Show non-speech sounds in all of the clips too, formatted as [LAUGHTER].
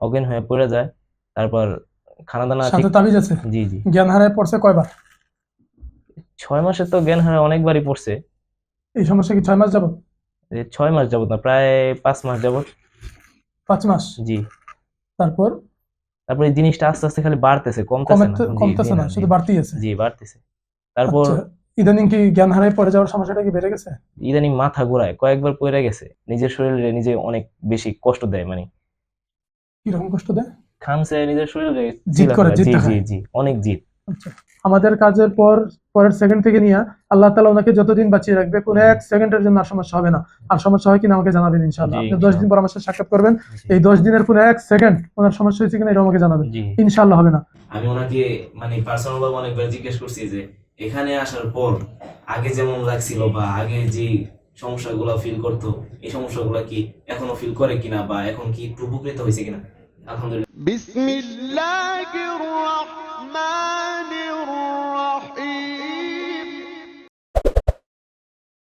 অজ্ঞান হয়ে পড়ে যায়। তারপর খানা দানা সাথে তাবিজ আছে জি জি। জ্ঞান হারায় পড়ছে কয়বার? ছয় মাসে তো জ্ঞান হারা অনেকবারই পড়ছে। এই সমস্যা কি ছয় মাস যাবত ছয় মাস যাবত না প্রায় পাঁচ মাস যাবত পাঁচ মাস? জি। তারপর? তারপর এই জিনিসটা আস্তে আস্তে খালি বাড়তেছে কমতেছে না। কমতেছে না শুধু বাড়তেই আছে জি বাড়তেছে। তারপর আচ্ছা, ইদানিং কি জ্ঞান হারায় পড়ে যাওয়ার সমস্যাটা কি বেড়ে গেছে? ইদানিং মাথা ঘোরায় কয়েকবার পড়ে গেছে। নিজের শরীরে নিজে অনেক বেশি কষ্ট দেয় মানে কীরকম কষ্ট দেয়? খামছে নিজের শরীরে চিল্লা করে। জিদ জি জি অনেক জিদ। আচ্ছা আমাদের কাজের পর পরের সেকেন্ড থেকে নিয়ে আল্লাহ তালা ওনাকে যতদিন বাঁচিয়ে রাখবে কোনো এক সেকেন্ডের জন্য আর সমস্যা হবে না। আর সমস্যা হয় কিনা আমাকে জানাবেন ইনশাআল্লাহ। জি, আপনি দশ দিন পর আমার সাথে সাক্ষাৎ করবেন এই দশ দিনের কোনো এক সেকেন্ড ওনার সমস্যা হয়েছে কিনা এটা আমাকে জানাবেন। জি। ইনশাআল্লাহ হবে না। আমি ওনাকে মানে পার্সোনাল ভাবে অনেকবার জিজ্ঞেস করছি যে এখানে আসার পর আগে যেমন লাগছিল বা আগে যে সমস্যাগুলো ফিল করতো এই সমস্যাগুলো কি এখনও ফিল করে কিনা বা এখন কি একটু উপকৃত হয়েছে কিনা? আলহামদুলিল্লাহ।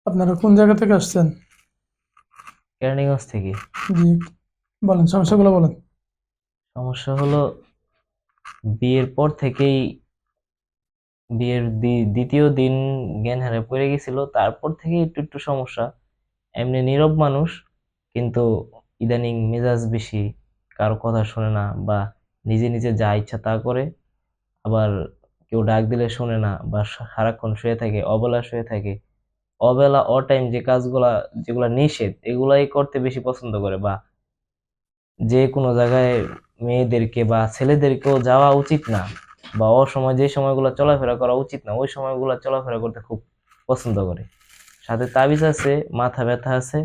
আপনারা কোন জায়গা থেকে আসছেন? কেরানীগঞ্জ থেকে। জি বলেন সমস্যাগুলো বলেন। সমস্যা হলো বিয়ের পর থেকেই বিয়ের দ্বিতীয় দিন জ্ঞান হারে পড়ে গেছিল তারপর থেকে একটু একটু সমস্যা। এমনি নীরব মানুষ কিন্তু ইদানিং মেজাজ বেশি। কারও কথা শোনে না বা নিজে নিজে যা ইচ্ছা তা করে, আবার কেউ ডাক দিলে শোনে না বা সারাক্ষণ শুয়ে থাকে, অবেলা শুয়ে থাকে, অবেলা অ টাইম যে কাজগুলা, যেগুলা নিষেধ, এগুলাই করতে বেশি পছন্দ করে বা যে কোনো জায়গায় মেয়েদেরকে বা ছেলেদেরকেও যাওয়া উচিত না বা অসময় যে সময়গুলো চলাফেরা করা উচিত না, ওই সময়গুলো চলাফেরা করতে খুব পছন্দ করে। সাথে তাবিজ আছে, মাথা ব্যথা আছে,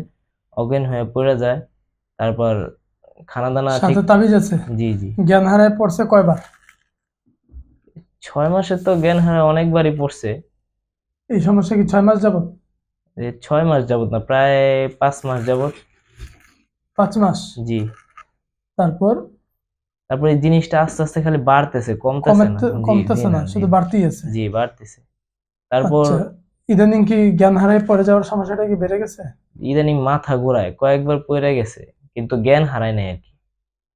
অজ্ঞান হয়ে পড়ে যায়, তারপর খানা দানা সাথে তাবিজ আছে? জি জি। জ্ঞান হারায় পড়ছে কয়বার? ছয় মাসে তো জ্ঞান হারা অনেকবারই পড়ছে। এই সমস্যা কি ছয় মাস যাবত এই ছয় মাস যাবত না প্রায় পাঁচ মাস যাবত পাঁচ মাস? জি। তারপর? তারপর এই জিনিসটা আস্তে আস্তে খালি বাড়তেছে কমতেছে না। কমতেছে না শুধু বাড়তেই আছে জি বাড়তেছে। তারপর আচ্ছা ইদানিং কি জ্ঞান হারায় পড়ে যাওয়ার সমস্যাটা কি বেড়ে গেছে? ইদানিং মাথা ঘোরায় কয়েকবার পড়ে গেছে। কিন্তু জ্ঞান হারায় নাই আর কি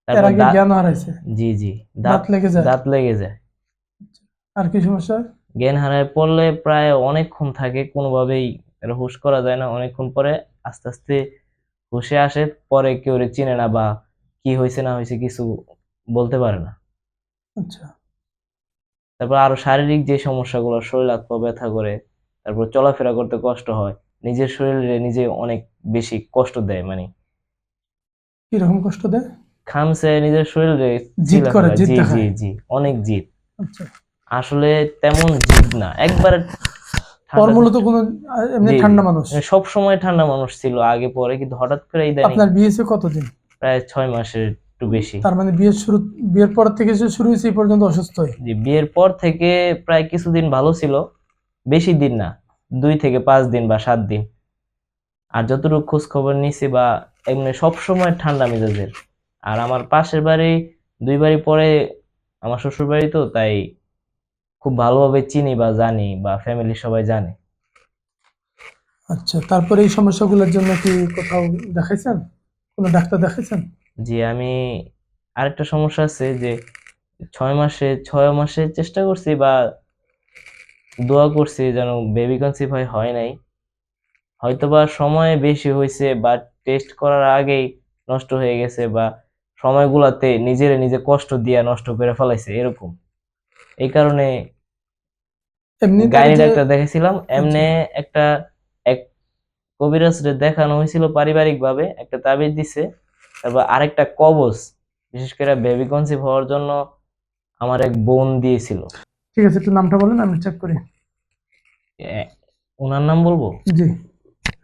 তারপর জ্ঞান হারাইছে? জি জি। দাঁত লেগে যায়? দাঁত লেগে যায়। আর কি সমস্যা? জ্ঞান হারায় পড়লে প্রায় অনেকক্ষণ থাকে কোনোভাবেই হুঁশ করা যায় না। অনেকক্ষণ পরে আস্তে আস্তে হুঁশে আসে পরে কেউ চিনে না বা কি হয়েছে না হয়েছে কিছু বলতে পারে না। আচ্ছা। তারপর আরও শারীরিক যে সমস্যাগুলো শরীরাত্ম ব্যথা করে তারপর চলাফেরা করতে কষ্ট হয় নিজের শরীরে নিজে অনেক বেশি কষ্ট দেয় মানে কীরকম কষ্ট দেয়? খামছে নিজের শরীরে জিদ করে। জিদ জি জি অনেক জিদ। আচ্ছা। আসলে তেমন জিদ না। একবার ওর মূলত কোনো এমনি। ঠান্ডা মানুষ? সব সময় ঠান্ডা মানুষ ছিল আগে পরে কিন্তু হঠাৎ করে ইদানিং আপনার বিয়ে হয়েছে কতদিন? প্রায় ছয় মাসের একটু বেশি। তার মানে বিয়ের শুরু বিয়ের পর থেকে যে শুরু হয়েছে এই পর্যন্ত অসুস্থই? জি বিয়ের পর থেকে প্রায় কিছুদিন ভালো ছিল বেশি দিন না দুই থেকে পাঁচ দিন বা সাত দিন। আর যতটুকু খোঁজ খবর নিছি বা এমনি সব সময় ঠান্ডা মেজাজের। আর আমার পাশের বাড়ি দুই বাড়ি পরে আমার শ্বশুর বাড়ি তো তাই খুব ভালোভাবে চিনি বা জানি বা ফ্যামিলির সবাই জানে। আচ্ছা তারপরে এই সমস্যাগুলোর জন্য কি কোথাও দেখাইছেন? কোনো ডাক্তার দেখাইছেন? জি আমি আরেকটা সমস্যা আছে যে ছয় মাসে ছয় মাসে চেষ্টা করছি বা দোয়া করছি যেন বেবি কনসিভ হয় হয় নাই। হয়তোবা সময় বেশি হয়েছে বা টেস্ট করার আগেই নষ্ট হয়ে গেছে বা সময়গুলাতে নিজেরে নিজে কষ্ট দিয়া নষ্ট করে ফেলাইছে এরকম। এই কারণে এমনি গাইনি ডাক্তার দেখেছিলাম এমনি একটা এক কবিরাজরে দেখানো হয়েছিল পারিবারিক ভাবে একটা তাবিজ দিছে তারপর আরেকটা কবজ বিশেষ করে বেবি কনসিভ হওয়ার জন্য আমার এক বোন দিয়েছিল। ঠিক আছে একটু নামটা বলেন আমি চেক করি। ওনার নাম বলব? জি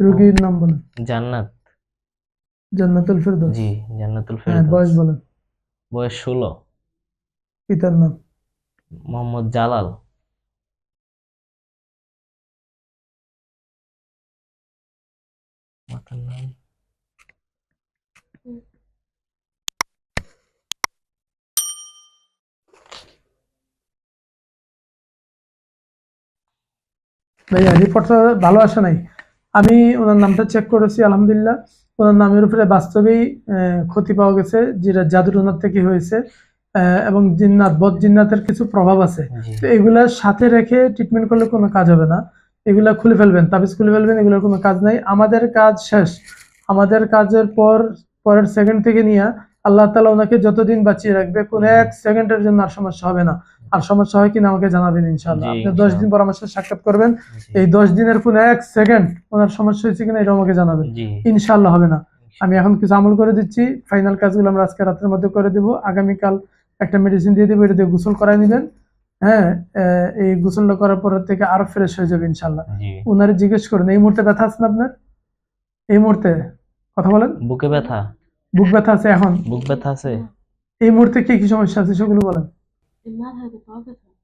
রোগীর নাম বলেন। জান্নাত। জান্নাতুল ফেরদৌস জি জান্নাতুল হ্যাঁ ফেরদৌস বয়স বলেন। বয়স ষোলো। পিতার নাম? মোহাম্মদ জালাল। মাতার নাম? ভাইয়া রিপোর্টটা ভালো আসে নাই। আমি ওনার নামটা চেক করেছি আলহামদুলিল্লাহ। ওনার নামের উপরে বাস্তবেই ক্ষতি পাওয়া গেছে যেটা জাদুর ওনার থেকে হয়েছে এবং জিন্নাত বদ জিন্নাতের কিছু প্রভাব আছে। তো এগুলা সাথে রেখে ট্রিটমেন্ট করলে কোনো কাজ হবে না। এগুলা খুলে ফেলবেন তাবিজ খুলে ফেলবেন এগুলোর কোনো কাজ নাই। আমাদের কাজ শেষ। আমাদের কাজের পর পরের সেকেন্ড থেকে নিয়ে আল্লাহ তালা ওনাকে যতদিন বাঁচিয়ে রাখবে কোন এক সেকেন্ডের জন্য আর সমস্যা হবে না। আর সমস্যা হয় কিনা আমাকে জানাবেন ইনশাল্লাহ আপনি দশ দিন পর আমার সাথে সাক্ষাৎ করবেন। এই দশ দিনের কোনো এক সেকেন্ড ওনার সমস্যা হয়েছে কিনা এটা আমাকে জানাবেন। ইনশাল্লাহ হবে না। আমি এখন কিছু আমল করে দিচ্ছি। ফাইনাল কাজগুলো আমরা আজকে রাতের মধ্যে করে দেবো। আগামীকাল একটা মেডিসিন দিয়ে দেবো এটা দিয়ে গোসল করাই নেবেন। হ্যাঁ এই গোসলটা করার পর থেকে আরও ফ্রেশ হয়ে যাবে ইনশাল্লাহ ওনারে জিজ্ঞেস করুন এই মুহূর্তে ব্যথা আছে না আপনার? এই মুহূর্তে। কথা বলেন। বুকে ব্যথা? বুক ব্যথা আছে এখন? বুক ব্যথা আছে। এই মুহূর্তে কি কি সমস্যা আছে সেগুলো বলেন।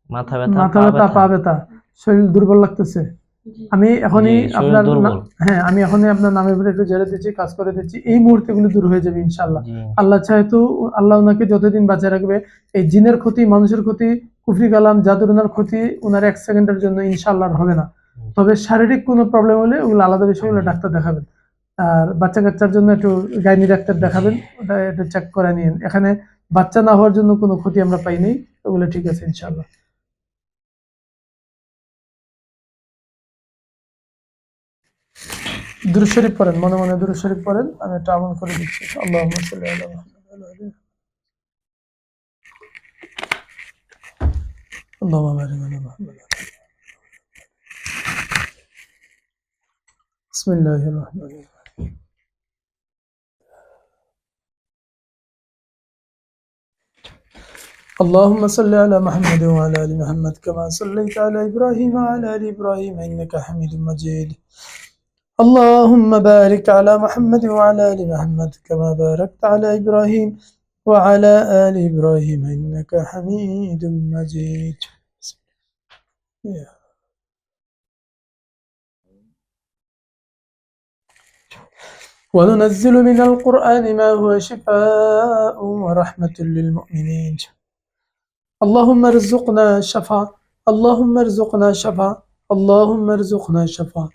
মাথা ব্যথা মাথা ব্যথা পা ব্যথা শরীর দুর্বল লাগতেছে। আমি এখনই আপনার হ্যাঁ আমি এখনই আপনার নামের উপরে একটু জেরে দিচ্ছি কাজ করে দিচ্ছি। এই মুহূর্তে গুলো দূর হয়ে যাবে ইনশাল্লাহ আল্লাহ চাইতো আল্লাহ ওনাকে যতদিন বাঁচিয়ে রাখবে এই জিনের ক্ষতি মানুষের ক্ষতি কুফরি কালাম জাদুরনার ক্ষতি ওনার এক সেকেন্ডের জন্য ইনশাল্লাহ হবে না। তবে শারীরিক কোনো প্রবলেম হলে ওগুলো আলাদা বিষয়গুলো ডাক্তার দেখাবেন। আর বাচ্চা কাচ্চার জন্য একটু গাইনি ডাক্তার দেখাবেন ওটা একটু চেক করে নিন এখানে বাচ্চা না হওয়ার জন্য কোনো ক্ষতি আমরা পাইনি ওগুলো ঠিক আছে ইনশাল্লাহ দুরূদ শরীফ পড়েন মনে মনে দুরূদ শরীফ পড়েন আমি একটা আমল করে দিচ্ছি আল্লাহুম্মা সাল্লি আলা মুহাম্মাদ ওয়া আলা আলি اللهم بارك على محمد بسم الله الرحمن الرحيم اللهم صل على محمد وعلى آل محمد كما صليت على إبراهيم وعلى آل إبراهيم إنك حميد مجيد. اللهم بارك على محمد وعلى آل محمد كما باركت على إبراهيم وعلى آل إبراهيم إنك حميد مجيد. وننزل من القرآن ما هو شفاء ورحمة للمؤمنين. اللهم ارزقنا شفاء اللهم ارزقنا شفاء اللهم ارزقنا شفاء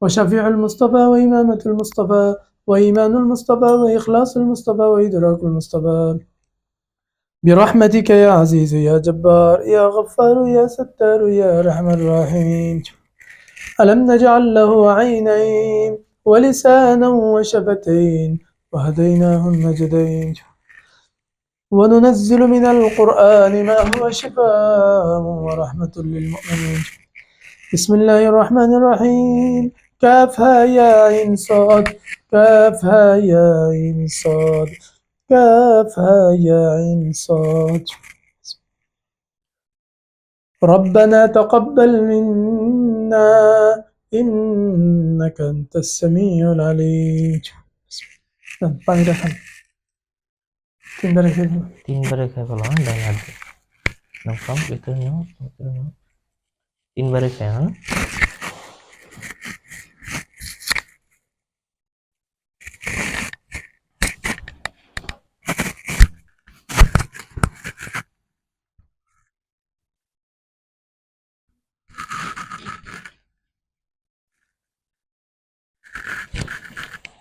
وشفيع المصطفى وإمامة المصطفى وإيمان المصطفى وإخلاص المصطفى وإدراك المصطفى. برحمتك يا عزيز يا جبار يا غفار يا ستار يا أرحم الراحمين ألم نجعل له عينين ولسانا وشفتين وهديناه النجدين وننزل من القرآن ما هو شفاء ورحمة للمؤمنين. بسم الله الرحمن الرحيم. كافها يا إنصاد صاد. كافها يا إنصاد صاد. كافها يا إنصاد صاد. ربنا تقبل منا إنك أنت السميع العليم. তিনবার রেখে দিন তিনবারে খাই ফেলো হ্যাঁ ডান হাত দিয়ে নাও খাও ভিতরে নাও ভিতরে নাও। তিনবারে খাই হ্যাঁ?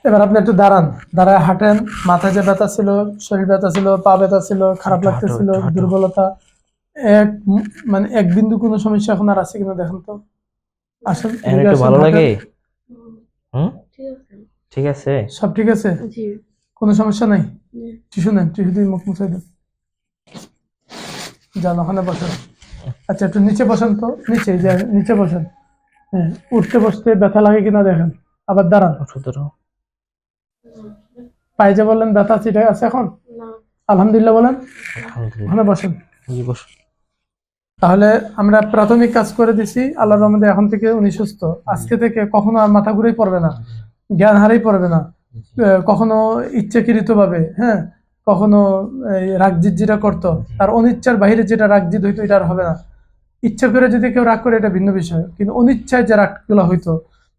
এবার আপনি একটু দাঁড়ান। দাঁড়ায় হাঁটেন মাথায় যে ব্যথা ছিল শরীর ব্যথা ছিল পা ব্যথা ছিল খারাপ লাগতেছিল দুর্বলতা এক মানে এক বিন্দু কোনো সমস্যা এখন আর আছে কিনা দেখেন তো। আসেন একটু ভালো লাগে? ঠিক আছে। সব ঠিক আছে? জি। কোনো সমস্যা নাই? জি। টিস্যু নেন টিস্যু দিয়ে মুখ মুছাই দেন। যান ওখানে বসেন। আচ্ছা একটু নিচে বসেন তো। নিচে নিচে বসেন। হ্যাঁ উঠতে বসতে ব্যথা লাগে কিনা দেখেন। আবার দাঁড়ান। পায়ে যে বললেন ব্যথা আছে এটা আছে এখন আলহামদুলিল্লাহ বলেন। ওখানে বসেন। তাহলে আমরা প্রাথমিক কাজ করে দিছি আল্লাহর রহমতে এখন থেকে উনি সুস্থ। আজকে থেকে কখনো আর মাথা ঘুরেই পড়বে না জ্ঞান হারাই পড়বে না। কখনো ইচ্ছাকৃত ভাবে হ্যাঁ কখনো এই রাগ যেটা করতো। তার অনিচ্ছার বাইরে যেটা রাগ জিদ হইতো এটা আর হবে না। ইচ্ছা করে যদি কেউ রাগ করে এটা ভিন্ন বিষয়। কিন্তু অনিচ্ছায় যে রাগগুলো হইতো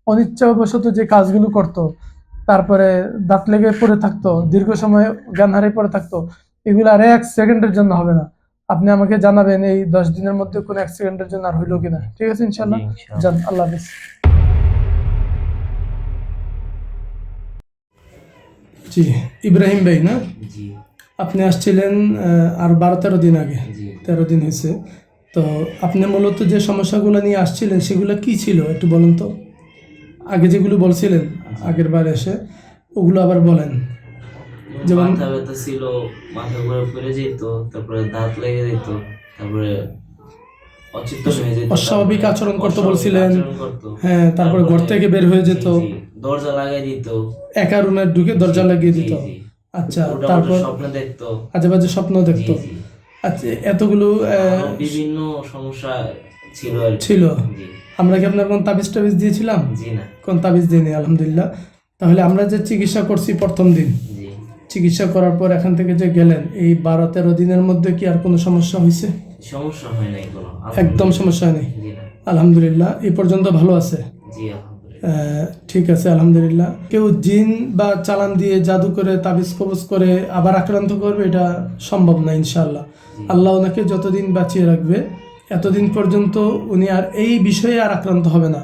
অনিচ্ছাবশত যে কাজগুলো করতো তারপরে দাঁত লেগে পড়ে থাকতো দীর্ঘ সময় জ্ঞান হারিয়ে পড়ে থাকতো এগুলো আর এক সেকেন্ডের জন্য হবে না। আপনি আমাকে জানাবেন এই দশ দিনের মধ্যে কোনো এক সেকেন্ডের জন্য আর হইল কিনা। ঠিক আছে ইনশাল্লাহ জি, আল্লাহ হাফিজ। জি ইব্রাহিম ভাই না? আপনি আসছিলেন আহ, আর বারো তেরো দিন আগে। তেরো দিন হয়েছে। তো আপনি মূলত যে সমস্যাগুলো নিয়ে আসছিলেন সেগুলো কি ছিল একটু বলুন তো? আগে যেগুলো বলছিলেন। আগের বার এসে ওগুলো আবার বলেন। যেমন- মাথা ব্যথা ছিল মাথা ঘুরে পড়ে যেত তারপরে দাঁত লেগে যেত তারপরে হয়ে অস্বাভাবিক আচরণ করতে বলছিলেন। হ্যাঁ তারপরে ঘর থেকে বের হয়ে যেত। দরজা লাগাই দিত। একা রুমে ঢুকে দরজা লাগিয়ে দিত। আচ্ছা তারপর স্বপ্ন দেখতো। আজে বাজে স্বপ্ন দেখতো। আচ্ছা এতগুলো বিভিন্ন সমস্যা ছিল ছিল। আমরা কি আপনার কোন তাবিজ টাবিজ দিয়েছিলাম? জি না। কোন তাবিজ দিইনি আলহামদুলিল্লাহ। তাহলে আমরা যে চিকিৎসা করছি প্রথম দিন চিকিৎসা করার পর এখান থেকে যে গেলেন এই বারো তেরো দিনের মধ্যে কি আর কোনো সমস্যা হয়েছে সমস্যা হয় নাই কোনো একদম সমস্যা নেই? আলহামদুলিল্লাহ এই পর্যন্ত ভালো আছে? ঠিক আছে আলহামদুলিল্লাহ। কেউ জিন বা চালান দিয়ে জাদু করে তাবিজ কবজ করে আবার আক্রান্ত করবে এটা সম্ভব না ইনশাল্লাহ আল্লাহ ওনাকে যতদিন বাঁচিয়ে রাখবে এতদিন পর্যন্ত উনি আর এই বিষয়ে আর আক্রান্ত হবে না।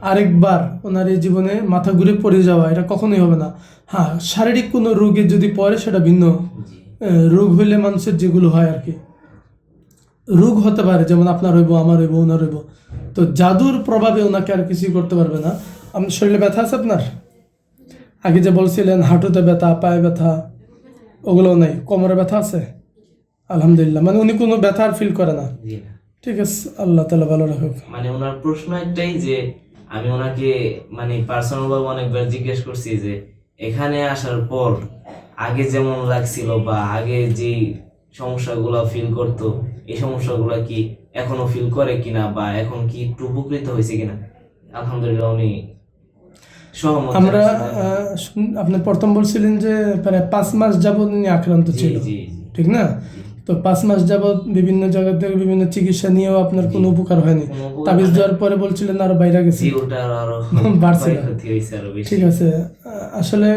আরেকবার ওনার এই জীবনে মাথা ঘুরে পড়ে যাওয়া, এটা কখনোই হবে না। হ্যাঁ শারীরিক কোনো রোগে যদি পড়ে, সেটা ভিন্ন। রোগ হইলে মানুষের যেগুলো হয় আর কি। রোগ হতে পারে, যেমন আপনার হইব, আমার হইব, ওনার হইব। তো জাদুর প্রভাবে ওনাকে আর কিছুই করতে পারবে না। আপনার শরীরে ব্যথা আছে আপনার? আগে যে বলছিলেন, হাঁটুতে ব্যথা, পায়ে ব্যথা, ওগুলো নাই। কোমরে ব্যথা আছে? আলহামদুলিল্লাহ। মানে উনি কোনো ব্যথা আর ফিল করে না। ঠিক আছে আল্লাহ তালা ভালো রাখুক। মানে ওনার প্রশ্ন একটাই যে আমি ওনাকে মানে পার্সোনাল ভাবে অনেকবার জিজ্ঞেস করছি যে এখানে আসার পর আগে যেমন লাগছিল বা আগে যে সমস্যাগুলো ফিল করতো এই সমস্যাগুলো কি এখনও ফিল করে কিনা বা এখন কি একটু উপকৃত হয়েছে কিনা? আলহামদুলিল্লাহ উনি আমরা। আপনি প্রথম বলছিলেন যে প্রায় পাঁচ মাস যাবত উনি আক্রান্ত ছিল। ঠিক না? তো পাঁচ মাস যাবৎ বিভিন্ন জায়গা থেকে বিভিন্ন চিকিৎসা নিয়েও আপনার কোনো উপকার হয়নি। তাবিজ দেওয়ার পরে বলছিলেন আরও বাইরে গেছে। [LAUGHS] বেশি। ঠিক আছে। আসলে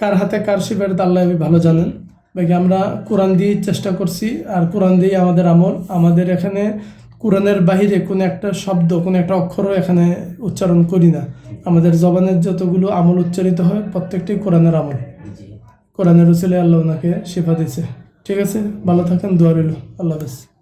কার হাতে কার শিবের আল্লাহ ভালো জানেন। বাকি আমরা কোরআন দিয়ে চেষ্টা করছি আর কোরআন দিয়েই আমাদের আমল। আমাদের এখানে কোরআনের বাহিরে কোনো একটা শব্দ কোনো একটা অক্ষরও এখানে উচ্চারণ করি না। আমাদের জবানের যতগুলো আমল উচ্চারিত হয় প্রত্যেকটি কোরআনের আমল। কোরআনের উসিলে আল্লাহ ওনাকে শেফা দিয়েছে। ঠিক আছে? ভালো থাকেন দোয়া রইল। আল্লাহ হাফেজ।